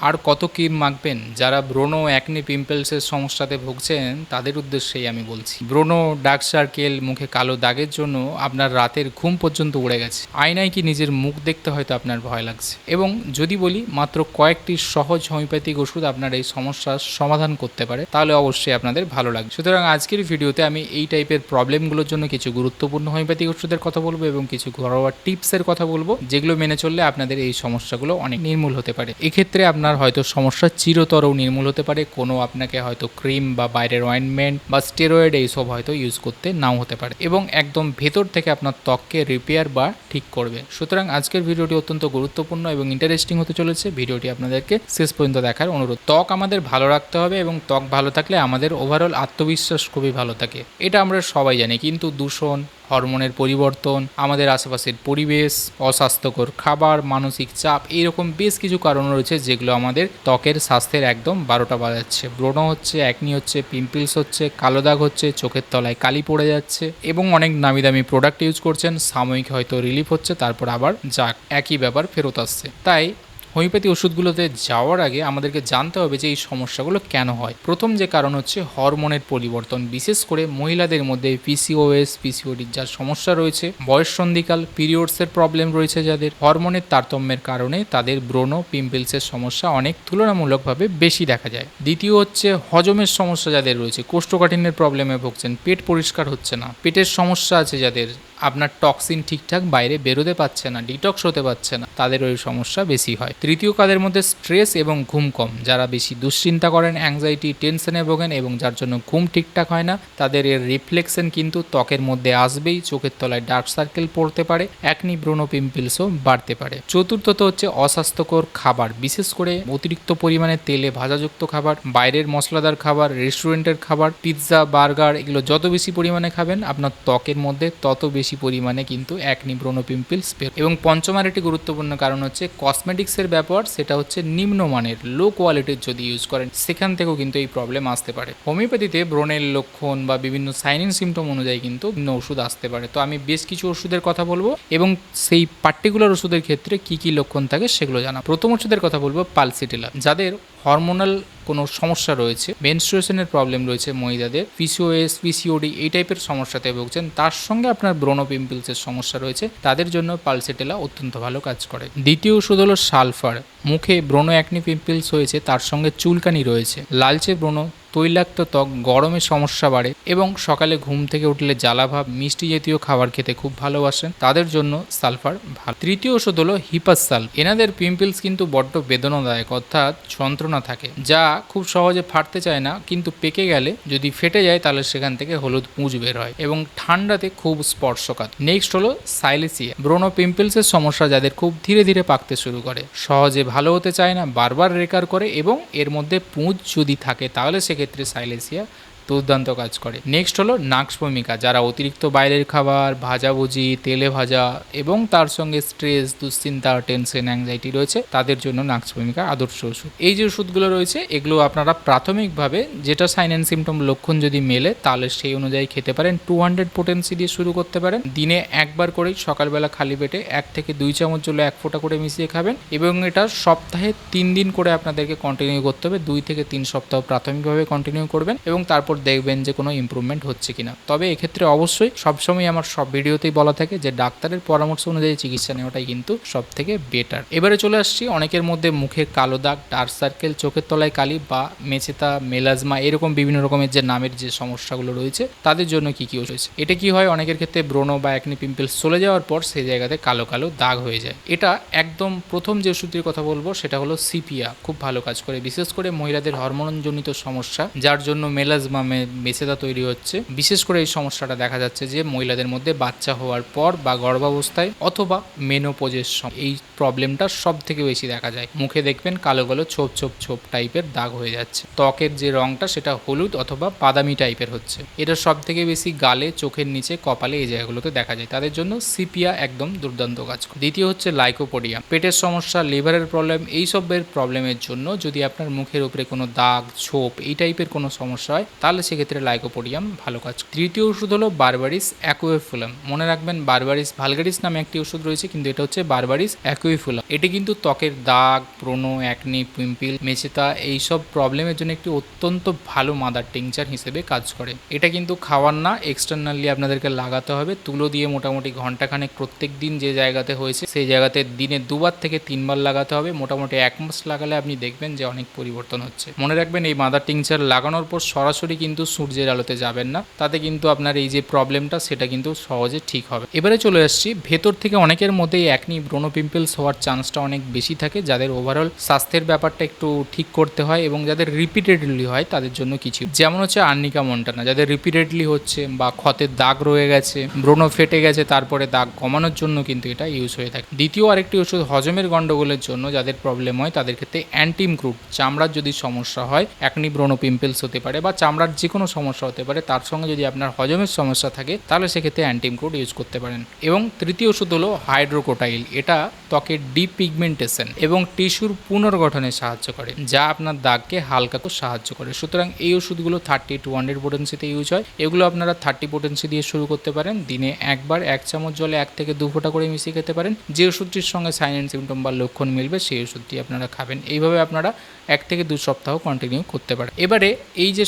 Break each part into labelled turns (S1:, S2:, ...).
S1: আর কত ক্রিম মাখবেন যারা ব্রোনো অ্যাকনি পিম্পলসের সমস্যাতে ভুগছেন, তাদের উদ্দেশ্যেই আমি বলছি। ব্রোনো ডার্ক সার্কেল মুখে কালো দাগের জন্য আপনার রাতের ঘুম পর্যন্ত উড়ে গেছে। আয়নায় কি নিজের মুখ দেখতে হয়তো আপনার ভয় লাগছে? এবং যদি বলি, মাত্র কয়েকটি সহজ হোমিওপ্যাথিক ওষুধ আপনার এই সমস্যার সমাধান করতে পারে, তাহলে অবশ্যই আপনাদের ভালো লাগবে। সুতরাং আজকের ভিডিওতে আমি এই টাইপের প্রবলেমগুলোর জন্য কিছু গুরুত্বপূর্ণ হোমিওপ্যাথিক ওষুধের কথা বলব এবং কিছু ঘরোয়া টিপসের কথা বলব, যেগুলো মেনে চললে আপনাদের এই সমস্যাগুলো অনেক নির্মূল হতে পারে। এক্ষেত্রে আপনার হয়তো সমস্যা চিরতরও নির্মূল হতে পারে, কোনো আপনাকে হয়তো ক্রিম বা বাইরের অয়েন্টমেন্ট বা স্টেরয়েড এইসব হয়তো ইউজ করতে নাও হতে পারে এবং একদম ভেতর থেকে আপনার ত্বককে রিপেয়ার বা ঠিক করবে। সুতরাং আজকের ভিডিওটি অত্যন্ত গুরুত্বপূর্ণ এবং ইন্টারেস্টিং হতে চলেছে। ভিডিওটি আপনাদেরকে শেষ পর্যন্ত দেখার অনুরোধ। ত্বক আমাদের ভালো রাখতে হবে এবং ত্বক ভালো থাকলে আমাদের ওভারঅল আত্মবিশ্বাস খুবই ভালো থাকে। এটা আমরা সবাই জানি, কিন্তু দূষণ হরমোনের পরিবর্তন, আমাদের আশেপাশের পরিবেশ, অস্বাস্থ্যকর খাবার, মানসিক চাপ এইরকম বেশ কিছু কারণ রয়েছে যেগুলো আমাদের ত্বকের স্বাস্থ্যের একদম বারোটা বাজাচ্ছে। ব্রণ হচ্ছে অ্যাকনি হচ্ছে পিম্পলস হচ্ছে, কালো দাগ হচ্ছে, চোখের তলায় কালি পড়ে যাচ্ছে এবং অনেক নামি দামি প্রোডাক্ট ইউজ করছেন। সাময়িক হয়তো রিলিফ হচ্ছে, তারপর আবার যাক, একই ব্যাপার ফেরত আসছে। তাই হোমিওপ্যাথি ওষুধগুলোতে যাওয়ার আগে আমাদেরকে জানতে হবে যে এই সমস্যাগুলো কেন হয়। প্রথম যে কারণ হচ্ছে হরমোনের পরিবর্তন, বিশেষ করে মহিলাদের মধ্যে পিসিওএস পিসিওডির যার সমস্যা রয়েছে বয়স সন্ধিকাল পিরিয়ডসের প্রবলেম রয়েছে যাদের, হরমোনের তারতম্যের কারণে তাদের ব্রণ পিম্পলসের সমস্যা অনেক তুলনামূলকভাবে বেশি দেখা যায়। দ্বিতীয় হচ্ছে হজমের সমস্যা যাদের রয়েছে, কোষ্ঠকাঠিন্যের প্রবলেমে ভুগছেন, পেট পরিষ্কার হচ্ছে না, পেটের সমস্যা আছে যাদের আপনার টক্সিন ঠিকঠাক বাইরে বেরোতে পারছে না ডিটক্স হতে পারছে না, তাদের ওই সমস্যা বেশি হয়। তৃতীয় কাদের মধ্যে স্ট্রেস এবং ঘুম কম। যারা বেশি দুশ্চিন্তা করেন অ্যাংজাইটি টেনশনে ভোগেন এবং যার জন্য ঘুম ঠিকঠাক হয় না, তাদের এর রিফ্লেকশন কিন্তু ত্বকের মধ্যে আসবেই, চোখের তলায় ডার্ক সার্কেল পড়তে পারে একনি ব্রণ পিম্পলসও বাড়তে পারে। চতুর্থত হচ্ছে অস্বাস্থ্যকর খাবার, বিশেষ করে অতিরিক্ত পরিমাণে তেলে ভাজাযুক্ত খাবার, বাইরের মশলাদার খাবার রেস্টুরেন্টের খাবার পিৎজা বার্গার এগুলো যত বেশি পরিমাণে খাবেন, আপনার ত্বকের মধ্যে তত বেশি পরিমাণে কিন্তু একনি ব্রণ পিম্পলস বের এবং পঞ্চম আর একটি গুরুত্বপূর্ণ কারণ হচ্ছে কসমেটিক্সের ব্যাপার, সেটা হচ্ছে নিম্নমানের লো কোয়ালিটির যদি ইউজ করেন, সেখান থেকেও কিন্তু এই প্রবলেম আসতে পারে। হোমিওপ্যাথিতে ব্রণের লক্ষণ বা বিভিন্ন সাইনিং সিমটম অনুযায়ী কিন্তু বিভিন্ন ওষুধ আসতে পারে। তো আমি বেশ কিছু ওষুধের কথা বলব এবং সেই পার্টিকুলার ওষুধের ক্ষেত্রে কি কি লক্ষণ থাকে সেগুলো জানা প্রথম ওষুধের কথা বলব পালসিটিলা। যাদের হরমোনাল কোনো সমস্যা রয়েছে মেনস্ট্রুয়েশনের প্রবলেম রয়েছে মহিলাদের পিসিওএস পিসিওডি এই টাইপের সমস্যাতে ভুগছেন, তার সঙ্গে আপনার ব্রোনো পিম্পলসের সমস্যা রয়েছে, তাদের জন্য পালসেটেলা অত্যন্ত ভালো কাজ করে। দ্বিতীয় ওষুধ হলো সালফার মুখে ব্রোনো অ্যাকনি পিম্পলস হয়েছে, তার সঙ্গে চুলকানি রয়েছে, লালচে ব্রণ তৈলাক্ত ত্বক গরমে সমস্যা বাড়ে এবং সকালে ঘুম থেকে উঠলে জ্বালাভাব মিষ্টি জাতীয় খাবার খেতে খুব ভালোবাসেন। তাদের জন্য সালফার ভালো। তৃতীয় ওষুধ হলো হিপাসাল। এনাদের পিম্পলস কিন্তু বড্ড বেদনাদায়ক, অর্থাৎ যন্ত্রণা থাকে, যা খুব সহজে ফাটতে চায় না, কিন্তু পেকে গেলে যদি ফেটে যায় তাহলে সেখান থেকে হলুদ পুঁজ বের হয় এবং ঠান্ডাতে খুব স্পর্শকাত নেক্সট হলো সাইলেসিয়া। ব্রোনো পিম্পলসের সমস্যা যাদের খুব ধীরে ধীরে পাকতে শুরু করে। সহজে ভালো হতে চায় না, বারবার রেকার করে এবং এর মধ্যে পুঁজ যদি থাকে তাহলে সেক্ষেত্রে সাইলেসিয়া দুর্দান্ত কাজ করে। নেক্সট হলো নাক্স ভূমিকা যারা অতিরিক্ত বাইরের খাবার, ভাজাভুজি, তেলে ভাজা এবং তার সঙ্গে স্ট্রেস দুশ্চিন্তা টেনশন অ্যাংজাইটি রয়েছে, তাদের জন্য নাক্স ভূমিকা আদর্শ ওষুধ। এই যে ওষুধগুলো রয়েছে, এগুলো আপনারা প্রাথমিকভাবে যেটা সাইন অ্যান্ড সিমটম লক্ষণ যদি মেলে, তাহলে সেই অনুযায়ী খেতে পারেন। টু হান্ড্রেড পোটেন্সি দিয়ে শুরু করতে পারেন। দিনে একবার করেই সকালবেলা খালি পেটে এক থেকে দুই চামচ জলে এক ফোঁটা করে মিশিয়ে খাবেন এবং এটা সপ্তাহে তিন দিন করে আপনাদেরকে কন্টিনিউ করতে হবে। দুই থেকে তিন সপ্তাহ প্রাথমিকভাবে কন্টিনিউ করবেন এবং তারপর দেখবেন যে কোনো ইমপ্রুভমেন্ট হচ্ছে কিনা। তবে এক্ষেত্রে অবশ্যই সবসময় আমার সব ভিডিওতেই বলা থাকে যে ডাক্তারের পরামর্শ অনুযায়ী চিকিৎসা নেওয়াটাই কিন্তু সব থেকে বেটার এবারে চলে আসছি অনেকের মধ্যে মুখে কালো দাগ ডার্ক সার্কেল চোখের তলায় কালি বা মেচেতা মেলাজমা এরকম বিভিন্ন রকমের যে নামের যে সমস্যাগুলো রয়েছে, তাদের জন্য কি কি রয়েছে এটা কি হয়? অনেকের ক্ষেত্রে ব্রণ বা একনি পিম্পলস চলে যাওয়ার পর সেই জায়গাতে কালো কালো দাগ হয়ে যায়। এটা একদম প্রথম যে ওষুধটির কথা বলব, সেটা হলো সিপিয়া। খুব ভালো কাজ করে। বিশেষ করে মহিলাদের হরমোনজনিত সমস্যা, যার জন্য মেলাজমা মেসেদা তৈরি হচ্ছে। বিশেষ করে এই সমস্যাটা দেখা যাচ্ছে যে মহিলাদের মধ্যে বাচ্চা হওয়ার পর বা গর্ভাবস্থায় অথবা মেনোপোজের সময় এই প্রবলেমটা সব থেকে বেশি দেখা যায়। মুখে দেখবেন কালো কালো ছোপ ছোপ ছোপ টাইপের দাগ হয়ে যাচ্ছে। ত্বকের যে রংটা সেটা হলুদ অথবা বাদামি টাইপের হচ্ছে। এটা সব থেকে বেশি গালে, চোখের নিচে, কপালে এই জায়গাগুলোতে দেখা যায়। তাদের জন্য সিপিয়া একদম দুর্দান্ত কাজ। করে দ্বিতীয় হচ্ছে লাইকোপোডিয়া। পেটের সমস্যা, লিভারের প্রবলেম, এইসবের প্রবলেমের জন্য যদি আপনার মুখের উপরে কোনো দাগ, ছোপ এই টাইপের কোনো সমস্যা হয় তাহলে তাহলে সেক্ষেত্রে লাইকোপোডিয়াম, ভালো কাজ। তৃতীয় ওষুধ হলো বারবারিস অ্যাকুয়েফুলাম মনে রাখবেন, বারবারিস ভালগারিস নামে একটি ওষুধ রয়েছে, কিন্তু এটা হচ্ছে বারবারিস অ্যাকুইফুলাম। এটি কিন্তু ত্বকের দাগ ব্রণ অ্যাকনি পিম্পিল, মেচেতা, এইসব প্রবলেমের জন্য একটি অত্যন্ত ভালো মাদার টিংচার হিসেবে কাজ করে। এটা কিন্তু খাওয়ার না এক্সটার্নালি আপনাদেরকে লাগাতে হবে। তুলো দিয়ে মোটামুটি ঘন্টাখানেক প্রত্যেক দিন যে জায়গাতে হয়েছে, সেই জায়গাতে দিনে দুবার থেকে তিনবার লাগাতে হবে। মোটামুটি এক মাস লাগালে আপনি দেখবেন যে অনেক পরিবর্তন হচ্ছে। মনে রাখবেন, এই মাদার টিংচার লাগানোর পর সরাসরি কিন্তু সূর্যের আলোতে যাবেন না। তাতে কিন্তু আপনার এই যে প্রবলেমটা, সেটা কিন্তু সহজে ঠিক হবে। এবারে চলে আসছি, ভেতর থেকে অনেকের মধ্যেই একনি ব্রোনো পিম্পলস হওয়ার চান্সটা অনেক বেশি থাকে। যাদের ওভারঅল স্বাস্থ্যের ব্যাপারটা একটু ঠিক করতে হয় এবং যাদের রিপিটেডলি হয়, তাদের জন্য কিছু। যেমন হচ্ছে আর্নিকা মন্টানা, যাদের রিপিটেডলি হচ্ছে বা ক্ষতের দাগ রয়ে গেছে ব্রণ ফেটে গেছে, তারপরে দাগ কমানোর জন্য কিন্তু এটা ইউজ হয়ে থাকে। দ্বিতীয় আরেকটি ওষুধ, হজমের গন্ডগোলের জন্য যাদের প্রবলেম হয়, তাদের ক্ষেত্রে অ্যান্টিমক্রুট চামড়ার যদি সমস্যা হয় একনি ব্রণ পিম্পলস হতে পারে বা চামড়ার যে কোনো সমস্যা হতে পারে, তার সঙ্গে যদি আপনার হজমের সমস্যা থাকে, তাহলে সেক্ষেত্রে অ্যান্টিমক্রুট ইউজ করতে পারেন। এবং তৃতীয় ওষুধ হলো হাইড্রোকোটাইল। এটা ত্বকের ডিপিগমেন্টেশন এবং টিস্যুর পুনর্গঠনে সাহায্য করে, যা আপনার দাগকে হালকা করে সাহায্য করে। সুতরাং এই ওষুধগুলো থার্টি টু হান্ড্রেড পোটেন্সিতে ইউজ হয়। এগুলো আপনারা থার্টি পোটেন্সি দিয়ে শুরু করতে পারেন। দিনে একবার এক চামচ জলে এক থেকে দু ফোঁটা করে মিশিয়ে খেতে পারেন। যে ওষুধটির সঙ্গে সাইন অ্যান্ড সিমটম বা লক্ষণ মিলবে, সেই ওষুধটি আপনারা খাবেন। এইভাবে আপনারা এক থেকে দু সপ্তাহ কন্টিনিউ করতে পারেন। এবারে এই যে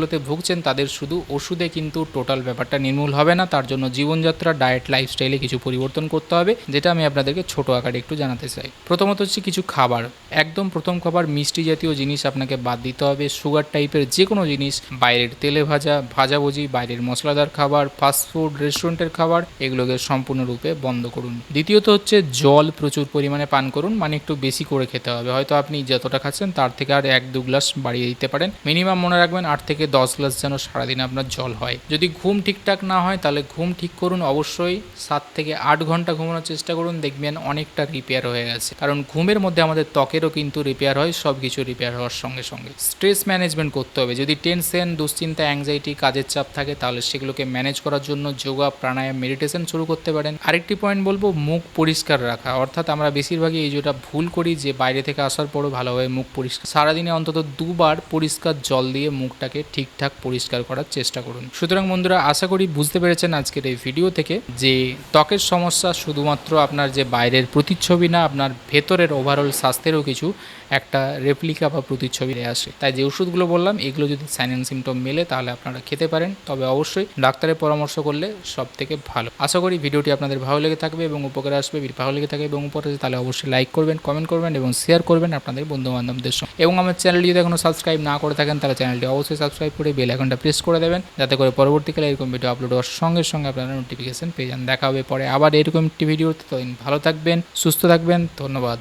S1: সমস্যাগুলোতে ভুগছেন তাদের শুধু ওষুধে কিন্তু টোটাল ব্যাপারটা নির্মূল হবে না। তার জন্য জীবনযাত্রা ডায়েট লাইফস্টাইলে কিছু পরিবর্তন করতে হবে, যেটা আমি আপনাদেরকে ছোট আকারে একটু জানাতে চাই। প্রথমত হচ্ছে কিছু খাবার। একদম প্রথম খাবার মিষ্টি জাতীয় জিনিস আপনাকে বাদ দিতে হবে। সুগার টাইপের যে কোনো জিনিস, বাইরের তেলে ভাজা ভাজাভুজি বাইরের মশলাদার খাবার ফাস্টফুড রেস্টুরেন্টের খাবার, এগুলোকে সম্পূর্ণরূপে বন্ধ করুন। দ্বিতীয়ত হচ্ছে জল প্রচুর পরিমাণে পান করুন মানে একটু বেশি করে খেতে হবে। হয়তো আপনি যতটা খাচ্ছেন তার থেকে আর এক, দু গ্লাস বাড়িয়ে দিতে পারেন। মিনিমাম মনে রাখবেন আট থেকে দশ গ্লাস যেন সারাদিনে আপনার জল হয়। যদি ঘুম ঠিকঠাক না হয়, তাহলে ঘুম ঠিক করুন অবশ্যই। সাত থেকে আট ঘণ্টা ঘুমানোর চেষ্টা করুন, দেখবেন অনেকটা রিপেয়ার হয়ে গেছে। কারণ ঘুমের মধ্যে আমাদের ত্বকেরও কিন্তু রিপেয়ার হয় সব কিছু রিপেয়ার হওয়ার সঙ্গে সঙ্গে। স্ট্রেস ম্যানেজমেন্ট করতে হবে। যদি টেনশন দুশ্চিন্তা অ্যাংজাইটি কাজের চাপ থাকে, তাহলে সেগুলোকে ম্যানেজ করার জন্য যোগা, প্রাণায়াম মেডিটেশন শুরু করতে পারেন। আরেকটি পয়েন্ট বলব, মুখ পরিষ্কার রাখা। অর্থাৎ আমরা বেশিরভাগই এই যেটা ভুল করি, যে বাইরে থেকে আসার পরও ভালোভাবে মুখ পরিষ্কার সারাদিনে অন্তত দুবার পরিষ্কার জল দিয়ে মুখটাকে ঠিকঠাক পরিষ্কার করার চেষ্টা করুন। সুতরাং বন্ধুরা, আশা করি বুঝতে পেরেছেন আজকের এই ভিডিও থেকে যে ত্বকের সমস্যা শুধুমাত্র আপনার যে বাইরের প্রতিচ্ছবি না, আপনার ভেতরের ওভারঅল স্বাস্থ্যেরও কিছু একটা রেপ্লিকা বা প্রতিচ্ছবি আসে। তাই যে ওষুধগুলো বললাম, এগুলো যদি সাইন অ্যান্ড সিমটম মেলে, তাহলে আপনারা খেতে পারেন। তবে অবশ্যই ডাক্তারের পরামর্শ করলে সব থেকে ভালো। আশা করি ভিডিওটি আপনাদের ভালো লেগে থাকবে এবং উপকারে আসবে। ভালো লেগে থাকে এবং উপরে তাহলে অবশ্যই লাইক করবেন কমেন্ট করবেন এবং শেয়ার করবেন আপনাদের বন্ধু বান্ধবদের সঙ্গে। এবং আমার চ্যানেলটি যদি এখনও সাবস্ক্রাইব না করে থাকেন, তাহলে চ্যানেলটি অবশ্যই সাবস্ক্রাইব করে বেল আইকনটা প্রেস করে দেবেন, যাতে করে পরবর্তীকালে এরকম ভিডিও আপলোড হওয়ার সঙ্গে সঙ্গে আপনারা নোটিফিকেশন পেয়ে যান। দেখা হবে পরে আবার এরকম একটি ভিডিও ততদিন ভালো থাকবেন, সুস্থ থাকবেন, ধন্যবাদ।